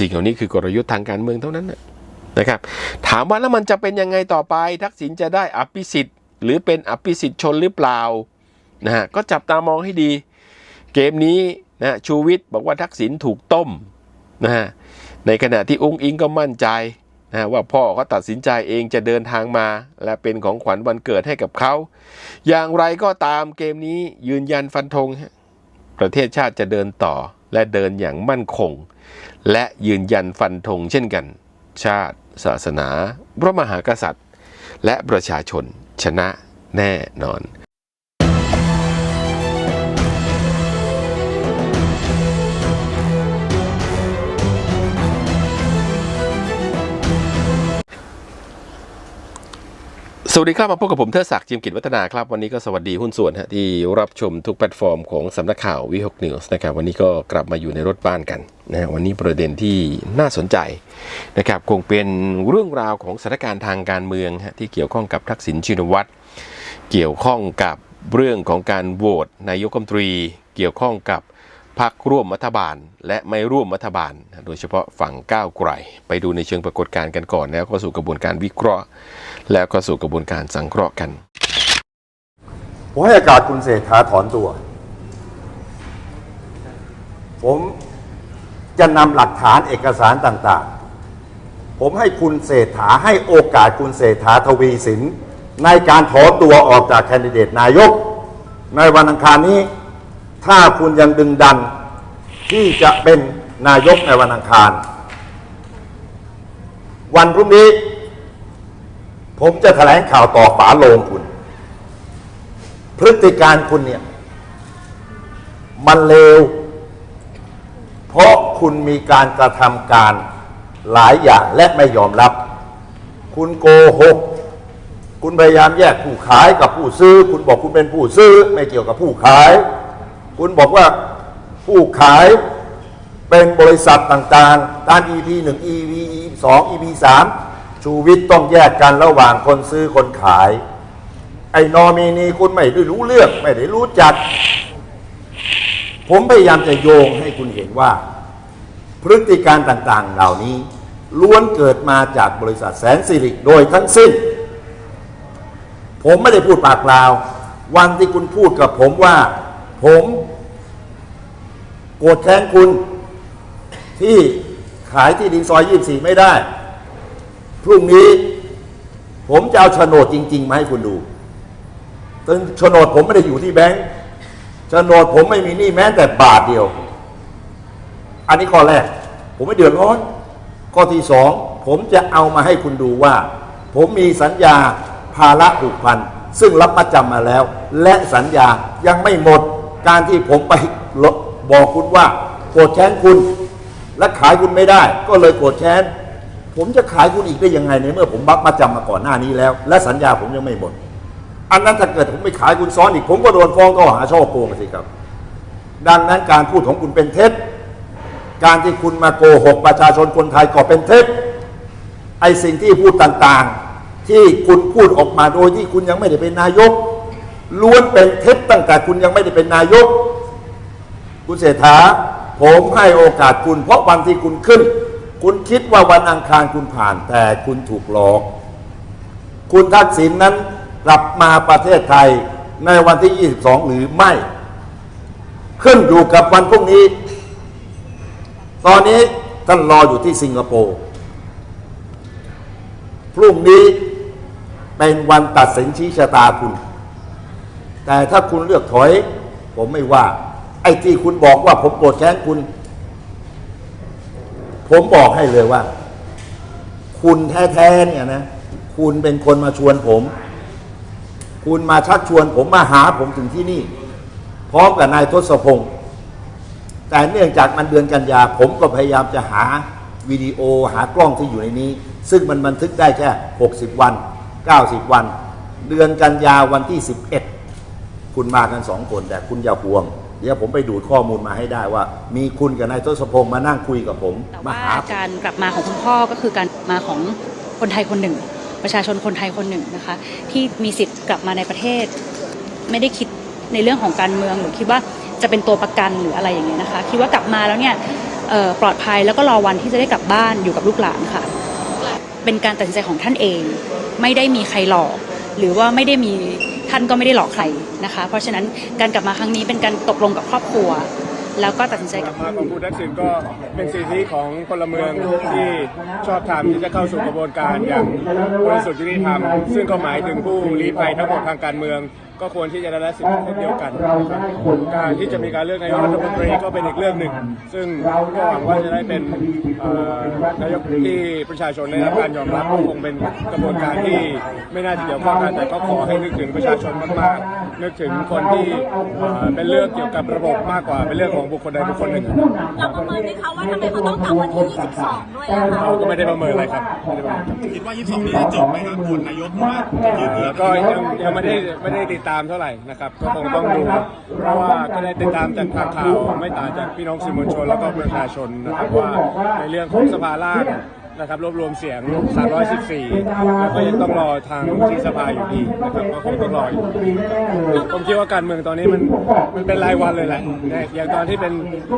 สิ่งเหล่านี้คือกลยุทธ์ทางการเมืองเท่านั้นนะครับ ถามว่าแล้วมันจะเป็นยังไงต่อไป ทักษิณจะได้อภิสิทธิ์ หรือเป็นอภิสิทธิ์ชนหรือเปล่านะฮะก็จับตามองให้ดี เกมนี้นะชูวิทย์บอกว่าทักษิณถูกต้มนะฮะในขณะที่องค์อิงก็มั่นใจนะว่าพ่อเขาตัดสินใจเองจะเดินทางมา และเป็นของขวัญวันเกิดให้กับเขา อย่างไรก็ตามเกมนี้ยืนยันฟันธง ประเทศชาติจะเดินต่อและเดินอย่างมั่นคง และยืนยันฟันธงเช่นกัน ชาติ ศาสนา พระมหากษัตริย์ และประชาชนชนะแน่นอน สวัสดีครับมาพบกับผมเทิดศักดิ์จิมกิจวัฒนาครับ วันนี้ก็สวัสดีหุ้นส่วนฮะที่รับชมทุกแพลตฟอร์มของสำนักข่าววิหกนิวส์นะครับวันนี้ก็กลับมาอยู่ในรถบ้านกันนะวันนี้ประเด็นที่น่าสนใจนะครับคงเป็นเรื่องราวของสถานการณ์ทางการเมืองฮะที่เกี่ยวข้องกับทักษิณชินวัตรเกี่ยวข้องกับเรื่องของการโหวตนายกรัฐมนตรี เกี่ยวข้องกับพรรคร่วมรัฐบาล และไม่ร่วมรัฐบาล โดยเฉพาะฝั่งก้าวไกลไปดูในเชิงปรากฏการณ์กันก่อนแล้วก็สู่กระบวนการวิเคราะห์ แล้วก็สู่กระบวนการสังเคราะห์กันผมให้โอกาสคุณเศรษฐาถอนตัว ผมจะนำหลักฐานเอกสารต่างๆ ผมให้คุณเศรษฐาให้โอกาสคุณเศรษฐาทวีสิน ในการถอนตัวออกจากแคนดิเดตนายก ในวันอังคารนี้ ถ้าคุณยังดึงดันที่จะเป็นนายกในวันอังคาร วันพรุ่งนี้ ผมจะแถลงข่าวต่อฝาโลงคุณ พฤติการคุณเนี่ย มันเลว เพราะคุณมีการกระทำการหลายอย่างและไม่ยอมรับ คุณโกหก คุณพยายามแยกผู้ขายกับผู้ซื้อ คุณบอกคุณเป็นผู้ซื้อ ไม่เกี่ยวกับผู้ขาย คุณบอกว่าผู้ขายเป็นบริษัทต่างๆ ตาม EP 1 EP 2 EP 3 ชูวิทย์ต้องแยกกันระหว่างคนซื้อคนขาย ไอ้นอมีนีคุณไม่ได้รู้เรื่องไม่ได้รู้จัก ผมพยายามจะโยงให้คุณเห็นว่า พฤติการต่างๆ เหล่านี้ ล้วนเกิดมาจากบริษัทแสนสิริโดยทั้งสิ้น ผมไม่ได้พูดปากเปล่า วันที่คุณพูดกับผมว่า ผมโกรธแค้นคุณที่ขายที่ดินซอย 24 ไม่ได้ พรุ่งนี้ ผมจะเอาโฉนดจริง ๆ มาให้คุณดูซึ่งโฉนดผมไม่ได้อยู่ที่แบงก์โฉนดผมไม่มีหนี้แม้แต่บาทเดียว อันนี้ข้อแรก ผมไม่เดือดร้อน ข้อที่สองผมจะเอามาให้คุณดูว่า ผมมีสัญญาภาระผูกพัน ซึ่งรับมาจำมาแล้ว และสัญญายังไม่หมดการที่ผมไปบอกคุณว่าโกรธแค้นคุณ และขายคุณไม่ได้ ก็เลยโกรธแค้น ผมจะขายคุณอีกได้ยังไงในเมื่อผมบักมาจำมาก่อนหน้านี้แล้ว และสัญญาผมยังไม่หมด อันนั้นถ้าเกิดผมไปขายคุณซ้อนอีก ผมก็โดนฟ้องข้อหาช่อโกงสิครับ ดังนั้นการพูดของคุณเป็นเท็จ การที่คุณมาโกหกประชาชนคนไทยก็เป็นเท็จ ไอสิ่งที่พูดต่างๆ ที่คุณพูดออกมาโดยที่คุณยังไม่ได้เป็นนายก ล้วนเป็นเท็จตั้งแต่คุณยังไม่ได้เป็นนายก คุณเศรษฐาผมให้โอกาสคุณเพราะวันที่คุณขึ้น คุณคิดว่าวันอังคารคุณผ่าน แต่คุณถูกหลอก คุณทักษิณนนั้นกลับมาประเทศไทยในวันที่ 22 หรือไม่ ขึ้นอยู่กับวันพรุ่งนี้ ตอนนี้ท่านรออยู่ที่สิงคโปร์พรุ่งนี้เป็นวันตัดสินชี้ชะตาคุณ แต่ถ้าคุณเลือกถอย ผมไม่ว่า ไอ้ที่คุณบอกว่าผมโกรธแค้นคุณ ผมบอกให้เลยว่า คุณแท้ๆเนี่ยนะ คุณเป็นคนมาชวนผม คุณมาชักชวนผมมาหาผมถึงที่นี่ พร้อมกับนายทศพงศ์แต่เนื่องจากมันเดือนกันยา ผมก็พยายามจะหาวิดีโอหากล้องที่อยู่ในนี้ ซึ่งมันบันทึกได้แค่ 60 วัน 90 วัน เดือนกันยาวันที่ 11 คุณมากันสองคนแต่คุณอย่าห่วง เดี๋ยวผมไปดูดข้อมูลมาให้ได้ว่า มีคุณกับนายทศพงศ์มานั่งคุยกับผมแต่มาว่าหาผมการกลับมาของคุณพ่อก็คือการมาของคนไทยคนหนึ่ง ประชาชนคนไทยคนหนึ่งนะคะ ที่มีสิทธิ์กลับมาในประเทศ ไม่ได้คิดในเรื่องของการเมืองหรือคิดว่าจะเป็นตัวประกันหรืออะไรอย่างเงี้ยนะคะ คิดว่ากลับมาแล้วเนี่ยเอ่อปลอดภัยแล้วก็รอวันที่จะได้กลับบ้านอยู่กับลูกหลานค่ะ เป็นการตัดสินใจของท่านเอง ไม่ได้มีใครหลอก หรือว่าไม่ได้มี ท่านก็ไม่ได้หลอกใครนะคะ เพราะฉะนั้นการกลับมาครั้งนี้เป็นการตกลงกับครอบครัว แล้วก็ตัดสินใจกกัลับบมาของคุณทักษิณก็เป็นสิทธิของพลเมืองที่ชอบธรรมที่จะเข้าสู่กระบวนการอย่างบริสุทธิ์ยุติธรรมซึ่งก็หมายถึงผู้ลี้ภัยทั้งหมดทางการเมือง ก็ควรที่จะได้รับสิทธิเช่นเดียวกันนะครับการที่จะมีการเลือกนายกรัฐมนตรีก็เป็นอีกเรื่องหนึ่ง ซึ่งก็หวังว่าจะได้เป็นเอ่อนายกที่ประชาชนได้รับการยอมรับก็คงเป็นกระบวนการที่ไม่น่าจะเกี่ยวข้องกันแต่ก็ขอให้นึกถึงประชาชนมากๆนึกถึงคนที่เอ่อเป็นเรื่องเกี่ยวกับระบบมากกว่าเป็นเรื่องของบุคคลใดบุคคลหนึ่งเราประเมินไหมคะว่าทำไมเขาต้องกลับวันที่ 22 ด้วยอะคะเราก็ไม่ได้ประเมินอะไรครับไม่ได้ประเมินครับคิดว่า 22 นี้จะจบไหมครับคุณนายกเพราะว่ายืนเอ่เยือนก็ยังยังไม่ได้ไม่ได้ติดตามามเท่าไหร่นะครับก็คงต้องดูเพราะว่าก็ได้ติดตามจากทางข่าวไม่ต่างจากพี่น้องสื่อมวลชนแล้วก็ประชาชนนะครับว่าในเรื่องของสภาล่าง นะครับรวบรวมเสียง 314 แล้วก็ยังต้องรอทางวุฒิสภาอยู่ดีนะครับก็คงต้องรออยู่ผมคิดว่าการเมืองตอนนี้มันมันเป็นรายวันเลยแหละนะอย่างตอนที่เป็น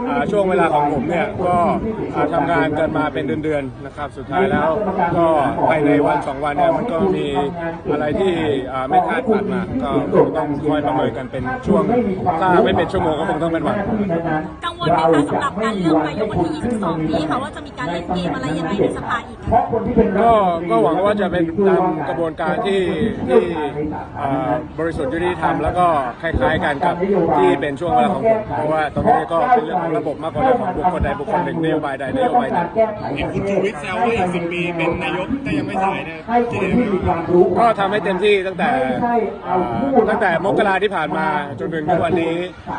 อ่าช่วงเวลาของผมเนี่ยก็อ่าทำงานกันมาเป็นเดือนๆนะครับสุดท้ายแล้วก็ภายในวันสองวันเนี่ยมันก็มีอะไรที่อ่าไม่คาดฝันมาก็คงต้องคอยประเมินกันเป็นช่วงถ้าไม่เป็นชั่วโมงก็คงต้องเป็นวันกัง วลไหมคะสำหรับการเลือกนายกวันที่22นี้ค่ะว่าจะมีการเล่นเกมอะไรยังไงในสภาอีกก็ก็หวังว่าจะเป็นตามกระบวนการที่ที่อ่าบริสุทธิ์ยุติธรรมแล้วก็คล้ายๆกันกับที่เป็นช่วงเวลาของผมเพราะว่าตรงนี้ก็เป็นเรื่องของระบบมากกว่าเรื่องของบุคคลใดบุคคลหนึ่งนโยบายใดนโยบายหนึ่งเห็นคุณชูวิทย์แซวว่าอีก10ปีเป็นนายกก็ยังไม่สายนะที่เห็นไหมครับก็ทำให้เต็มที่ตั้งแต่อ่าตั้งแต่มกราที่ผ่านมาจนถึงทุกวันนี้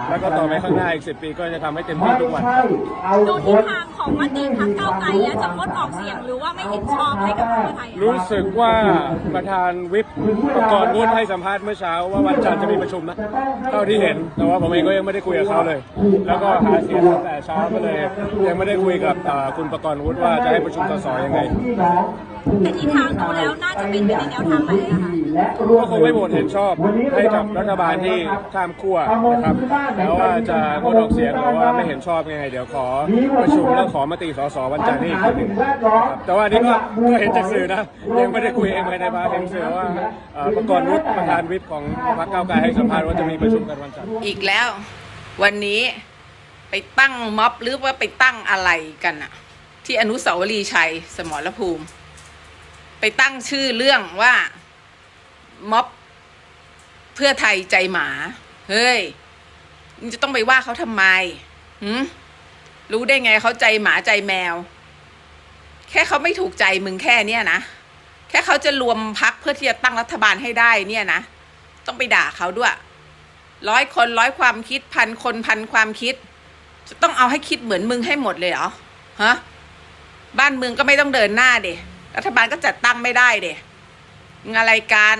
แล้วก็ต่อไปข้างหน้าอีก10ปีก็จะทำให้เต็มที่ทุกวันดูทิศทางของมติพรรคก้าวไกลแล้วจะงดออกเสียงหรือว่าไม่เห็นชอบให้กับเพื่อไทยอะรู้สึกว่าประธานวิปประกรณ์วุฒิให้สัมภาษณ์เมื่อเช้าว่าวันจันทร์จะมีประชุมนะเท่าที่เห็นแต่ว่าผมเองก็ยังไม่ได้คุยกับเขาเลย แล้วก็หาเสียงตั้งแต่เช้าก็เลย ยังไม่ได้คุยกับอ่าคุณประกรณ์วุฒิว่าจะให้ประชุมสสยังไง แต่ทิศทางดูแล้วน่าจะเป็นไปในแนวทางไหนอะคะ ก็คงไม่โหวตเห็นชอบให้กับรัฐบาลที่ข้ามขั้วนะครับแล้วว่าจะงดออกเสียงหรือว่าไม่เห็นชอบยังไงเดี๋ยวขอประชุมแล้วขอมติสสวันจันทร์นี้อีกทีหนึ่งนะครับแต่ว่าอันนี้ก็ก็เห็นจากสื่อนะยังไม่ได้คุยเองภายในพรรคเห็นสื่อว่าเอ่อประกรณ์วุฒิประธานวิปของพรรคก้าวไกลให้สัมภาษณ์ว่าจะมีประชุมกันวันจันทร์อีกแล้ว วันนี้ไปตั้งม็อบหรือว่าไปตั้งอะไรกันอะที่อนุสาวรีย์ชัยสมรภูมิ ไปตั้งชื่อเรื่องว่า ม็อบเพื่อไทยใจหมา เฮ้ยมึงจะต้องไปว่าเขาทำไมหืมรู้ได้ไงเขาใจหมาใจแมว แค่เขาไม่ถูกใจมึงแค่เนี้ยนะ แค่เขาจะรวมพักเพื่อที่จะตั้งรัฐบาลให้ได้เนี่ยนะ ต้องไปด่าเขาด้วย ร้อยคนร้อยความคิดพันคนพันความคิด จะต้องเอาให้คิดเหมือนมึงให้หมดเลยเหรอ ฮะ บ้านเมืองก็ไม่ต้องเดินหน้าเดรัฐบาลก็จัดตั้งไม่ได้เดมึงอะไรกัน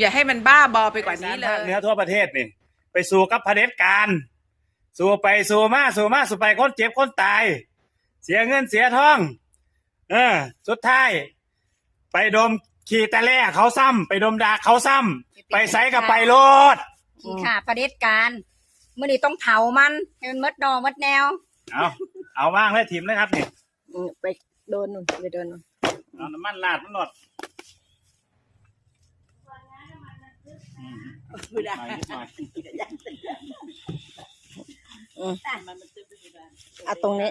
อย่าให้มันบ้าบอไปกว่านี้เลยเหนือทั่วประเทศนี่ ไปสู่กับเผด็จการ สู่ไปสู่มาสู่มาสู่ไปคนเจ็บคนตาย เสียเงินเสียทอง เออ สุดท้าย ไปดมขี่ตะแล่เขาซ้ำไปดมดาเขาซ้ำไปใส่กับไปโลดขี้ข่าประเด็จการมื่อนี้ต้องเผามันให้มันมดดอกมดแนวเอาเอาว่างเลยทีมเลยครับนี่อืมไปโดนนู่นไปโดนนู่นเอาน้ำมันลาดมันหนด อืมนิดหน่อยนิดหน่อยเอาตรงนี้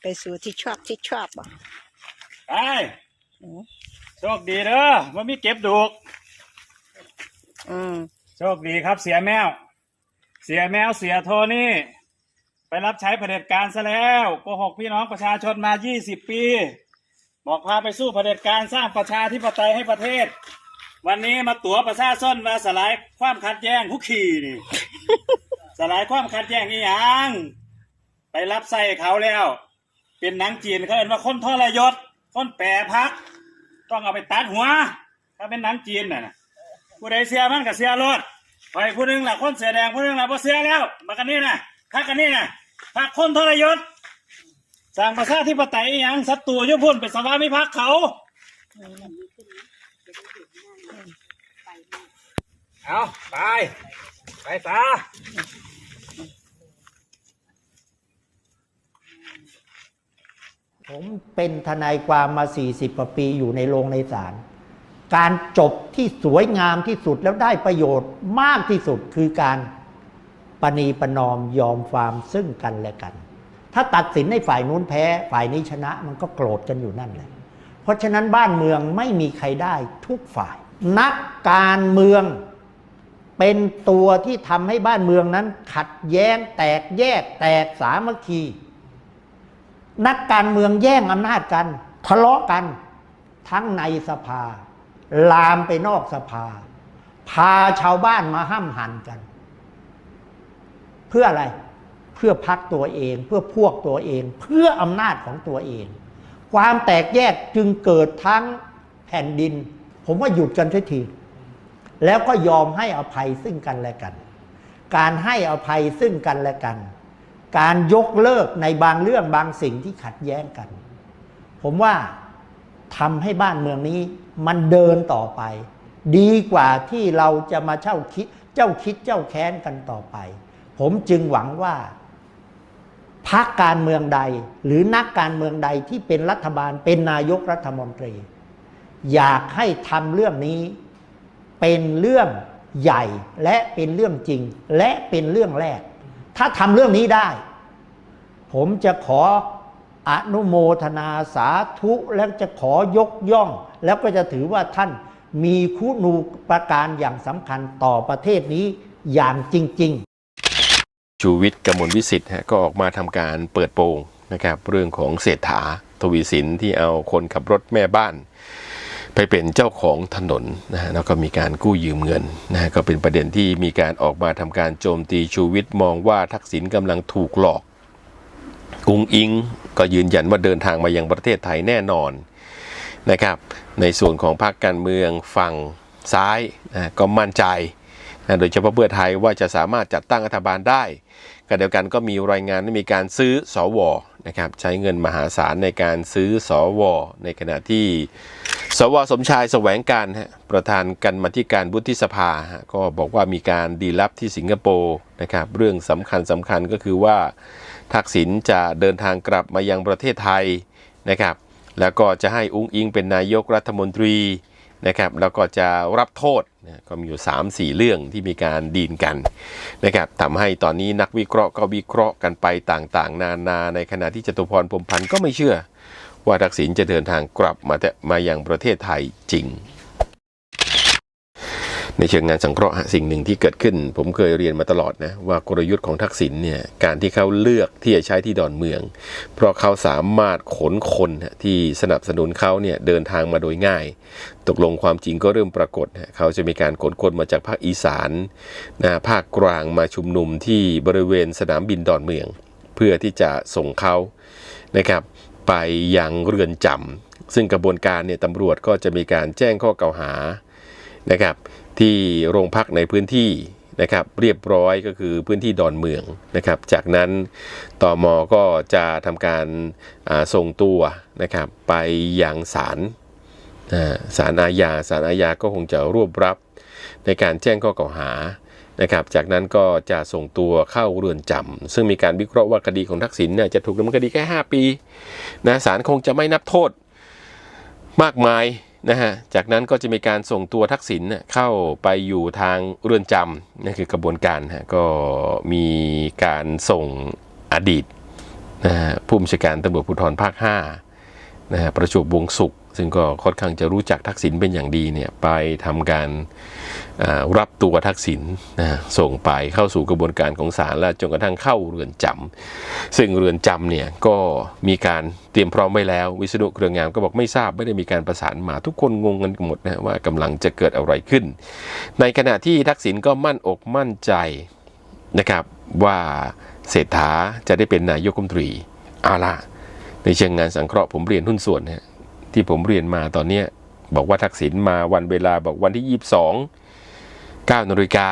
ไปสู่ที่ชอบที่ชอบอะไปโชคดีเด้อว่ามีเก็บดูกอืมโชคดีครับเสียแมว เสียแมวเสียโทนี่ ไปรับใช้เผด็จการซะแล้วโกหกพี่น้องประชาชนมา 20 ปี บอกพาไปสู้เผด็จการสร้างประชาธิปไตยให้ประเทศ วันนี้มาตั๋วประชาชนมาสลายความขัดแย้งคุกขี่นี่ สลายความขัดแย้งนี่ยังไปรับใส่เขาแล้ว เป็นหนังจีนเขาเห็นว่าคนทรยศ คนแปรพัก ต้องเอาไปตัดหัว ถ้าเป็นหนังจีนน่ะผู้ใดเสียมันก็เสียรถไปผู้หนึงล่ะคนเสียแดงผู้หนึงล่ะบ่เสียแล้วมากันนี่นะพักกันนี่นะ พักคนทรยศสร้างประชาธิปไตยอหยังศัตรูอยุพุ่นเป็นสภามิพักเขา เอาไป ไปซะผมเป็นทนายความมา 40กว่าปีอยู่ในโรงในศาล การจบที่สวยงามที่สุดแล้วได้ประโยชน์มากที่สุดคือการ ปณีประนอมยอมความซึ่งกันและกัน ถ้าตัดสินให้ฝ่ายนู้นแพ้ฝ่ายนี้ชนะมันก็โกรธกันอยู่นั่นแหละ เพราะฉะนั้นบ้านเมืองไม่มีใครได้ทุกฝ่าย นักการเมืองเป็นตัวที่ทำให้บ้านเมืองนั้น ขัดแย้งแตกแยกแตกสามัคคี นักการเมืองแย่งอำนาจกัน ทะเลาะกัน ทั้งในสภา ลามไปนอกสภา พาชาวบ้านมาห้ำหันกัน เพื่ออะไรเพื่อพักตัวเอง เพื่อพวกตัวเอง เพื่ออำนาจของตัวเอง ความแตกแยกจึงเกิดทั้งแผ่นดิน ผมว่าหยุดกันทีทีแล้วก็ยอมให้อภัยซึ่งกันและกัน การให้อภัยซึ่งกันและกัน การยกเลิกในบางเรื่องบางสิ่งที่ขัดแย้งกัน ผมว่าทำให้บ้านเมืองนี้มันเดินต่อไป ดีกว่าที่เราจะมาเช่าคิดเจ้าคิดเจ้าแค้นกันต่อไป ผมจึงหวังว่าพรรคการเมืองใด หรือนักการเมืองใดที่เป็นรัฐบาลเป็นนายกรัฐมนตรี อยากให้ทำเรื่องนี้เป็นเรื่องใหญ่และเป็นเรื่องจริง และเป็นเรื่องแรก ถ้าทำเรื่องนี้ได้ ผมจะขออนุโมทนาสาธุแล้วจะขอยกย่อง แล้วก็จะถือว่าท่านมีคุณูประการอย่างสำคัญต่อประเทศนี้อย่างจริง ๆ ชูวิทย์กมลวิสิทธิ์ฮะก็ออกมาทำการเปิดโปงนะครับเรื่องของเศรษฐาทวีสินที่เอาคนขับรถแม่บ้าน ไปเป็นเจ้าของถนนนะฮะแล้วก็มีการกู้ยืมเงินนะก็เป็นประเด็นที่มีการออกมาทำการโจมตีชูวิทย์มองว่าทักษิณกำลังถูกหลอกอุงอิงก็ยืนยันว่าเดินทางมายังประเทศไทยแน่นอนนะครับ ในส่วนของพรรคการเมืองฝั่งซ้ายนะก็มั่นใจนะโดยเฉพาะเพื่อไทยว่าจะสามารถจัดตั้งรัฐบาลได้ ก็เดียวกันก็มีรายงานว่ามีการซื้อสวนะครับใช้เงินมหาศาลในการซื้อสวในขณะที่สวสมชายแสวงการประธานกันมาธิการวุฒิสภา ก็บอกว่ามีการดีลลับที่สิงคโปร์นะครับเรื่องสำคัญสำคัญก็คือว่าทักษิณจะเดินทางกลับมายังประเทศไทยนะครับแล้วก็จะให้อุ้งอิงเป็นนายกรัฐมนตรี นะครับแล้วก็จะรับโทษนะก็มีอยู่ 3-4 เรื่องที่มีการดีนกันนะครับทำให้ตอนนี้นักวิเคราะห์ก็วิเคราะห์กันไปต่างๆ นานาในขณะที่จตุพรพรมพันธ์ก็ไม่เชื่อ ว่าทักษิณจะเดินทางกลับมาแต่มายังประเทศไทยจริง ในเชิงงานสังเคราะห์สิ่งหนึ่งที่เกิดขึ้น ผมเคยเรียนมาตลอดนะว่ากลยุทธ์ของทักษิณเนี่ยการที่เขาเลือกที่จะใช้ที่ดอนเมือง เพราะเขาสามารถขนคนที่สนับสนุนเขาเนี่ยเดินทางมาโดยง่าย ตกลงความจริงก็เริ่มปรากฏ เขาจะมีการขนคนมาจากภาคอีสานนะภาคกลางมาชุมนุมที่บริเวณสนามบินดอนเมือง เพื่อที่จะส่งเขานะครับไปยังเรือนจำซึ่งกระบวนการเนี่ยตำรวจก็จะมีการแจ้งข้อกล่าวหานะครับ ที่โรงพักในพื้นที่นะครับเรียบร้อยก็คือพื้นที่ดอนเมืองนะครับ จากนั้นตอมก็จะทำการส่งตัวนะครับไปยังศาลศาลอาญาศาลอาญาก็คงจะรวบรับในการแจ้งข้อกล่าวหานะครับจากนั้นก็จะส่งตัวเข้าเรือนจำซึ่งมีการวิเคราะห์ว่าคดีของทักษิณเนี่ยจะถูกดำเนินคดีแค่ 5 ปีนะศาลคงจะไม่นับโทษมากมาย นะฮะจากนั้นก็จะมีการส่งตัวทักษิณเข้าไปอยู่ทางเรือนจำนั่นคือกระบวนการฮะก็มีการส่งอดีตนะฮะผู้บัญชาการตำรวจภูธรภาค5นะฮะประจวบวงศุก ซึ่งก็ค่อนข้างจะรู้จักทักษิณเป็นอย่างดีเนี่ยไปทำการรับตัวทักษิณนะส่งไปเข้าสู่กระบวนการของศาลและจนกระทั่งเข้าเรือนจำซึ่งเรือนจำเนี่ยก็มีการเตรียมพร้อมไว้แล้ว วิษณุเครืองามก็บอกไม่ทราบไม่ได้มีการประสานมาทุกคนงงกันหมดนะว่ากำลังจะเกิดอะไรขึ้น ในขณะที่ทักษิณก็มั่นอกมั่นใจนะครับว่าเศรษฐาจะได้เป็นนายกรัฐมนตรีเอาละในเชิงงานสังเคราะห์ผมเรียนหุ้นส่วนเนะ ที่ผมเรียนมาตอนนี้บอกว่าทักษิณมาวันเวลาบอกวันที่ 22 9นาฬิกา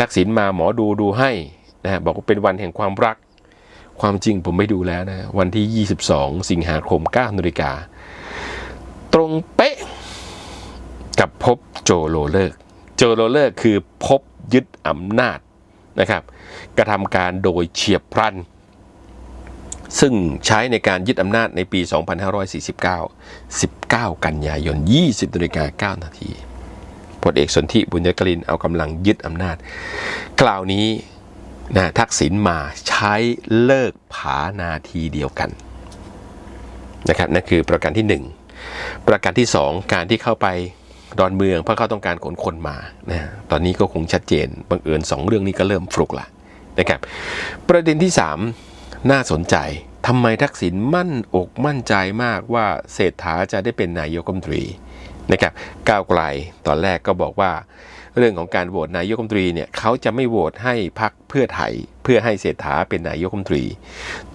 ทักษิณมาหมอดูดูให้นะบอกว่าเป็นวันแห่งความรัก ความจริงผมไม่ดูแล้วนะ วันที่ 22 สิงหาคม9นาฬิกาตรงเป๊ะกับพบโจโลเลิก โจโรเลอร์คือพบยึดอำนาจนะครับ กระทำการโดยเฉียบพลัน ซึ่งใช้ในการยึดอำนาจในปี 2549 19 กันยายน 20นาฬิกา9นาทีพลเอกสนธิบุญยกลินเอากำลังยึดอำนาจ กล่าวนี้นะทักษิณมาใช้เลิกผานาทีเดียวกันนะครับนั่นคือประการที่ 1 ประการที่ 2 การที่เข้าไปดอนเมืองเพราะเขาต้องการขนคนมานะตอนนี้ก็คงชัดเจนบังเอิญสองเรื่องนี้ก็เริ่มฟลุกละนะครับ ประเด็นที่ 3 น่าสนใจทำไมทักษิณมั่นอกมั่นใจมากว่าเศรษฐาจะได้เป็นนายกรัฐมนตรีนะครับก้าวไกลตอนแรกก็บอกว่า เรื่องของการโหวตนายกรัฐมนตรีเนี่ยเขาจะไม่โหวตให้พักเพื่อไทยเพื่อให้เศรษฐาเป็นนายกรัฐมนตรี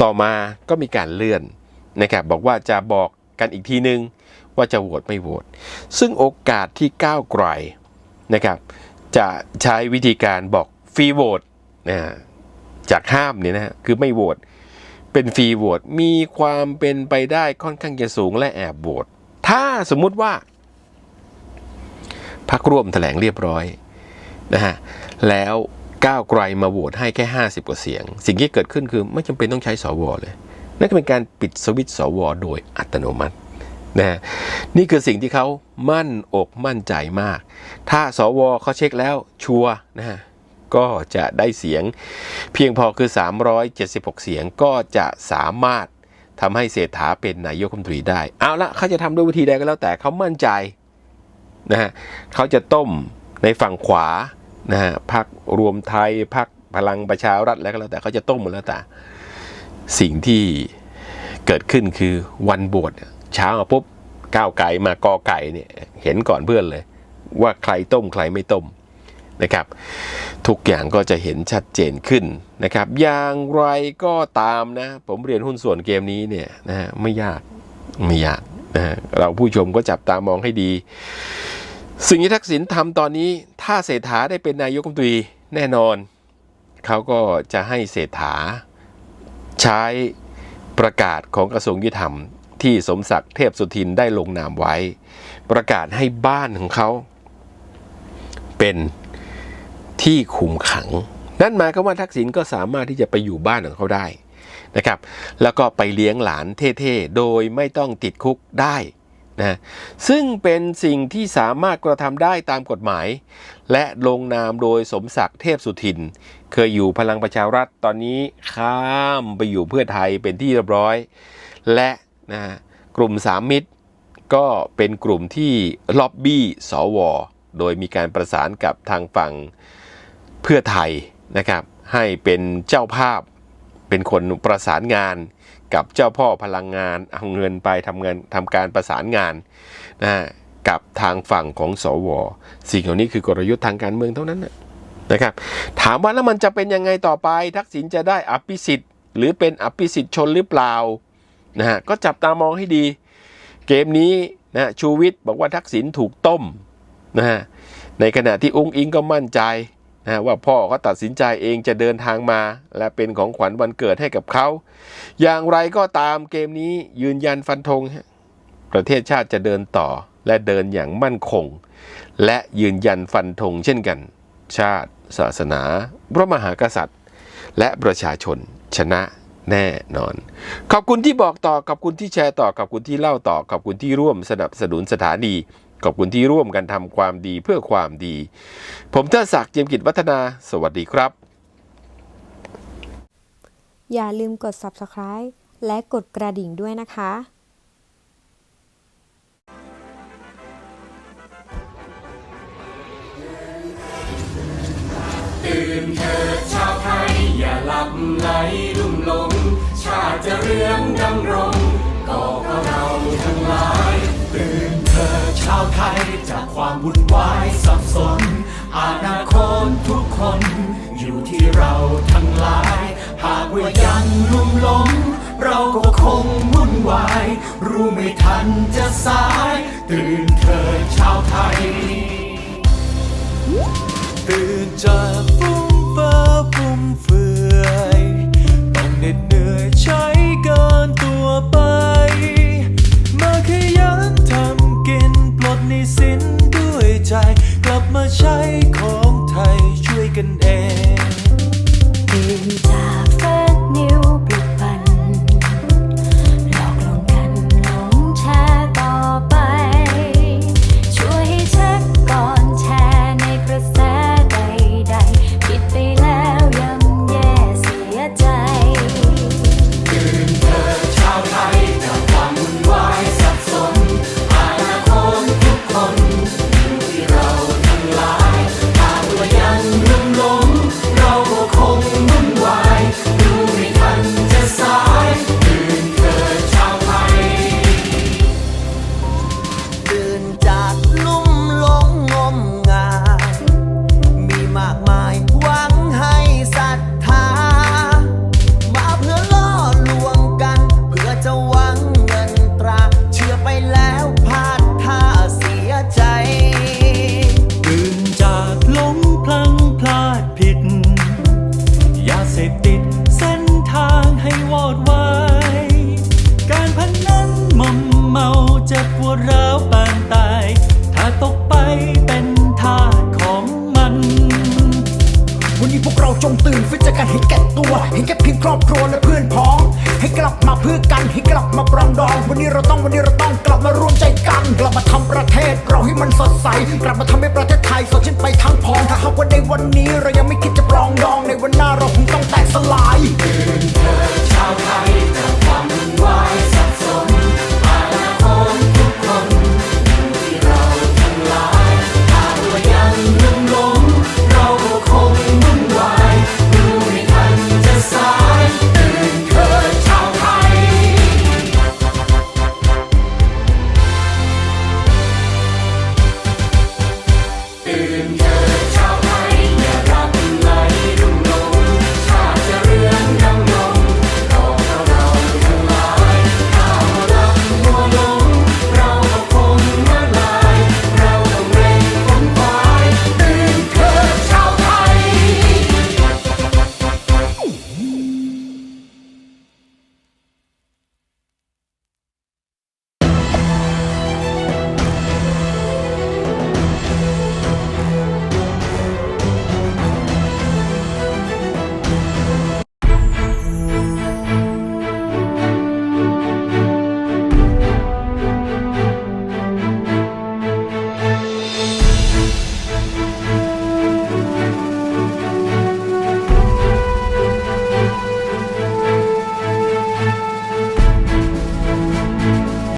ต่อมาก็มีการเลื่อนนะครับบอกว่าจะบอกกันอีกทีนึงว่าจะโหวตไม่โหวตซึ่งโอกาสที่ก้าวไกลนะครับจะใช้วิธีการบอกฟรีโหวตนะจากห้ามเนี่ยนะฮะคือไม่โหวต เป็นฟรีโหวตมีความเป็นไปได้ค่อนข้างจะสูงและแอบโหวตถ้าสมมุติว่าพักร่วมแถลงเรียบร้อยนะฮะแล้วก้าวไกลมาโหวตให้แค่ 50 กว่าเสียง สิ่งที่เกิดขึ้นคือไม่จำเป็นต้องใช้สวเลย นั่นเป็นการปิดสวิตช์สวโดยอัตโนมัตินะฮะนี่คือสิ่งที่เขามั่นอกมั่นใจมาก ถ้าสวเขาเช็คแล้วชัวร์นะฮะ ก็จะได้เสียง เพียงพอคือ 376 เสียงก็จะสามารถทำให้เศรษฐาเป็นนายกรัฐมนตรีได้ เอาละเขาจะทำด้วยวิธีใดก็แล้วแต่เขามั่นใจนะฮะเขาจะต้มในฝั่งขวานะฮะพักรวมไทยพักพลังประชารัฐแล้วก็แล้วแต่เขาจะต้มหมดแล้วแต่สิ่งที่เกิดขึ้นคือวันบวชเช้ามาปุ๊บก้าวไก่มากอไก่เนี่ยเห็นก่อนเพื่อนเลย ว่าใครต้มใครไม่ต้ม นะครับ ทุกอย่างก็จะเห็นชัดเจนขึ้นนะครับ อย่างไรก็ตามนะ ผมเรียนหุ้นส่วนเกมนี้เนี่ยนะฮะไม่ยากไม่ยากนะฮะเราผู้ชมก็จับตามองให้ดี สิ่งที่ทักษิณทำตอนนี้ถ้าเศรษฐาได้เป็นนายกรัฐมนตรีแน่นอน เขาก็จะให้เศรษฐาใช้ประกาศของกระทรวงยุติธรรมที่สมศักดิ์เทพสุทินได้ลงนามไว้ ประกาศให้บ้านของเขา เป็น ที่คุมขัง นั่นหมายความว่าทักษิณก็สามารถที่จะไปอยู่บ้านของเขาได้นะครับ แล้วก็ไปเลี้ยงหลานเท่ๆ โดยไม่ต้องติดคุกได้นะซึ่งเป็นสิ่งที่สามารถกระทำได้ตามกฎหมาย และลงนามโดยสมศักดิ์เทพสุทิน เคยอยู่พลังประชารัฐตอนนี้ข้ามไปอยู่เพื่อไทยเป็นที่เรียบร้อย และนะกลุ่มสามมิตร ก็เป็นกลุ่มที่ล็อบบี้สว โดยมีการประสานกับทางฝั่ง เพื่อไทยนะครับให้เป็นเจ้าภาพเป็นคนประสานงานกับเจ้าพ่อพลังงานเอาเงินไปทำเงินทำการประสานงานนะกับทางฝั่งของสวสิ่งเหล่านี้คือกลยุทธ์ทางการเมืองเท่านั้นนะครับ ถามว่าแล้วมันจะเป็นยังไงต่อไป ทักษิณจะได้อภิสิทธิ์ หรือเป็นอภิสิทธิ์ชนหรือเปล่านะฮะก็จับตามองให้ดี เกมนี้นะชูวิทย์บอกว่าทักษิณถูกต้มนะฮะในขณะที่อุ้งอิงก็มั่นใจ นะว่าพ่อเขาตัดสินใจเองจะเดินทางมา และเป็นของขวัญวันเกิดให้กับเขา อย่างไรก็ตามเกมนี้ยืนยันฟันธงประเทศชาติจะเดินต่อและเดินอย่างมั่นคง และยืนยันฟันธงเช่นกัน ชาติ ศาสนา พระมหากษัตริย์ และประชาชนชนะแน่นอน ขอบคุณที่บอกต่อขอบคุณที่แชร์ต่อขอบคุณที่เล่าต่อขอบคุณที่ร่วมสนับสนุนสถานี ขอบคุณที่ร่วมกันทำความดีเพื่อความดี ผมเทิดศักดิ์เจียมกิจวัฒนา สวัสดีครับ อย่าลืมกด subscribe และกดกระดิ่งด้วยนะคะตื่นเถิดชาวไทย อย่าหลับไหลลุ่มหลง ชาติจะเรืองดำรงาวไทยจากความวุ่นวายสับสน อนาคตทุกคน อยู่ที่เราทั้งหลาย หากว่ายังลุ่มหลงเราก็คงวุ่นวาย รู้ไม่ทันจะสาย ตื่นเถิดชาวไทย ตื่นจากฟุ้งเฟ้อฟุ่มเฟือยต้องเหน็ดเหนื่อยใช้เกินตัวไป ใจกลับมาใช้ของ ให้ประเทศไทยสดชื่นไปทั้งพองถ้าหากว่าในวันนี้เรายังไม่คิดจะปรองดองในวันหน้าเราคงต้องแตกสลายเดินเธอชาวไทย